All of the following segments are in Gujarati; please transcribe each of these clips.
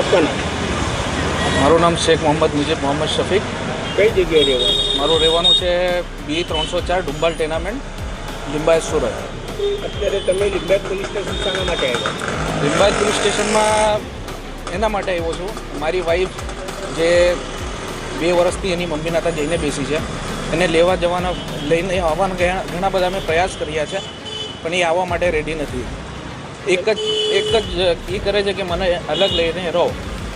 આપકા નામ મારું નામ શેખ મોહમ્મદ મુજીબ મોહમ્મદ શફીક. કઈ જગ્યાએ રહેવાનું? મારું રહેવાનું છે બી ત્રણસો ચાર ડુંબાલ ટેનામેન્ટ લિંબાયત સુરત. અત્યારે તમે લીંબાયત પોલીસ સ્ટેશન શાના માટે આવ્યા? લિંબાયત પોલીસ સ્ટેશનમાં એના માટે આવ્યો છું. મારી વાઈફ જે બે વર્ષથી એની મમ્મીના હતા જઈને બેસી છે. એને લેવા જવાના લઈને આવવાના ઘણા ઘણા બધા અમે પ્રયાસ કર્યા છે પણ એ આવવા માટે રેડી નથી. એક જ એક જ એ કરે છે કે મને અલગ લઈને રહો.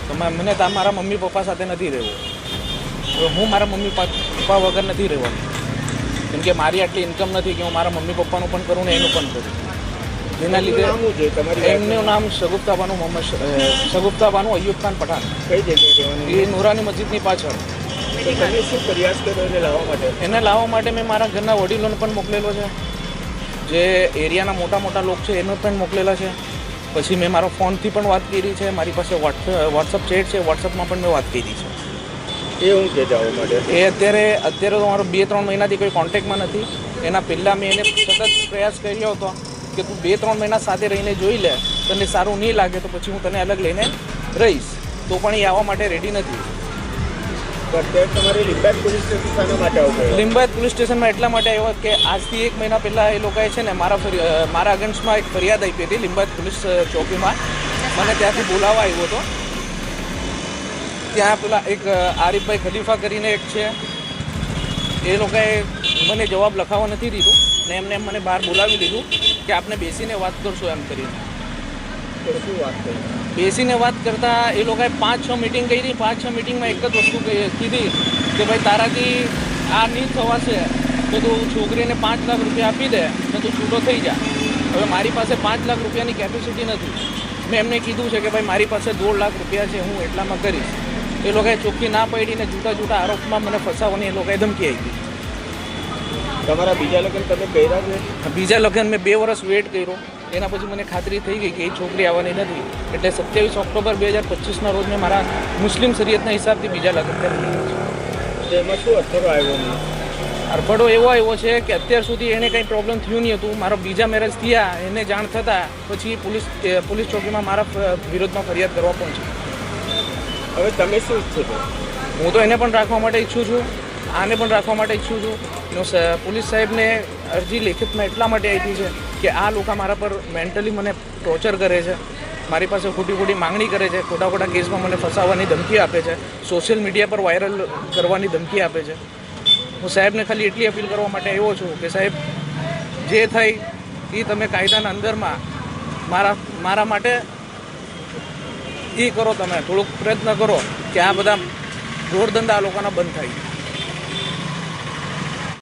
તો મને મારા મમ્મી પપ્પા સાથે નથી રહેવું. હવે હું મારા મમ્મી પપ્પા વગર નથી રહેવાનું. કેમ કે મારી આટલી ઇન્કમ નથી કે હું મારા મમ્મી પપ્પાનું પણ કરું ને એનું પણ કરું. જેના લીધે એમનું નામ સગુપ્તાબાનું મોહમ્મદ શ- અ, બાનુ અયુબ ખાન પઠાણ. કઈ જગ્યાએ એ નુરાની મસ્જિદની પાછળ. એને લાવવા માટે મેં મારા ઘરના વડીલોને પણ મોકલેલો છે. જે એરિયાના મોટા મોટા લોકો છે એને પણ મોકલેલા છે. પછી મેં મારા ફોનથી પણ વાત કરી છે મારી પાસે વોટ્સઅપ ચેટ છે વોટ્સઅપમાં પણ મેં વાત કરી છે. એ હું કે જવા માટે? એ અત્યારે અત્યારે તો મારો બે ત્રણ મહિનાથી કોઈ કોન્ટેક્ટમાં નથી. એના પહેલાં મેં એને સતત પ્રયાસ કર્યો હતો કે તું બે ત્રણ મહિના સાથે રહીને જોઈ લે તને સારું નહીં લાગે તો પછી હું તને અલગ લઈને રહીશ. તો પણ એ આવવા માટે રેડી નથી. લીંબાયત પોલીસ સ્ટેશનમાં એટલા માટે આવ્યો કે આજથી એક મહિના પહેલાં એ લોકોએ છે ને મારા મારા અગેન્સ્ટમાં એક ફરિયાદ આપી હતી લિંબાયત પોલીસ ચોકીમાં. મને ત્યાંથી બોલાવવા આવ્યો હતો. ત્યાં પેલા એક આરિફભાઈ ખલીફા કરીને એક છે. એ લોકોએ મને જવાબ લખાવવા નથી દીધું ને એમને એમ મને બહાર બોલાવી લીધું કે આપને બેસીને વાત કરશો એમ કરીને. બેસીને વાત કરતા એ લોકોએ પાંચ છ મિટિંગ કરી, પાંચ છ મિટિંગમાં એક જ વસ્તુ કીધી કે ભાઈ તારાથી આ નહીં થવાશે, તો તું છોકરીને પાંચ લાખ રૂપિયા આપી દે, તો તું છૂટો થઈ જા. હવે મારી પાસે પાંચ લાખ રૂપિયાની કેપેસિટી નથી. મેં એમને કીધું છે કે ભાઈ મારી પાસે દોઢ લાખ રૂપિયા છે, હું એટલામાં કરીશ. એ લોકોએ ચોખ્ખી ના પડીને જૂઠા જૂઠા આરોપમાં મને ફસાવવાની એ લોકોએ ધમકી આપી. તમારા બીજા લગ્ન તમે કર્યા છે? બીજા લગ્ન મેં બે વર્ષ વેઇટ કર્યો. એના પછી મને ખાતરી થઈ ગઈ કે એ છોકરી આવવાની નથી. એટલે સત્યાવીસ ઓક્ટોબર બે હજાર પચીસના રોજ મેં મારા મુસ્લિમ શરીયતના હિસાબથી બીજા લગ્ન કરી દીધા છે એમાં શું અસરો આવ્યો અરફડો એવો આવ્યો છે કે અત્યાર સુધી એને કંઈ પ્રોબ્લેમ થયું નહીં હતું. મારો બીજા મેરેજ થયા એને જાણ થતાં પછી પોલીસ પોલીસ ચોકીમાં મારા વિરોધમાં ફરિયાદ કરવા પહોંચી. હવે તમે શું ઈચ્છો છો? હું તો એને પણ રાખવા માટે ઈચ્છું છું. આને પણ રાખવા માટે ઈચ્છું છું. પોલીસ સાહેબને અરજી લેખિતમાં એટલા માટે આપી છે કે આ લોકો મારા પર મેન્ટલી મને ટોર્ચર કરે છે. મારી પાસે ખોટી ખોટી માંગણી કરે છે. ખોટા ખોટા કેસમાં મને ફસાવવાની ધમકી આપે છે. સોશિયલ મીડિયા પર વાયરલ કરવાની ધમકી આપે છે. હું સાહેબને ખાલી એટલી અપીલ કરવા માટે આવ્યો છું કે સાહેબ, જે થઈ એ તમે કાયદાના અંદરમાં મારા મારા માટે એ કરો તમે. થોડુંક પ્રયત્ન કરો કે આ બધા રોડ આ લોકોના બંધ થાય.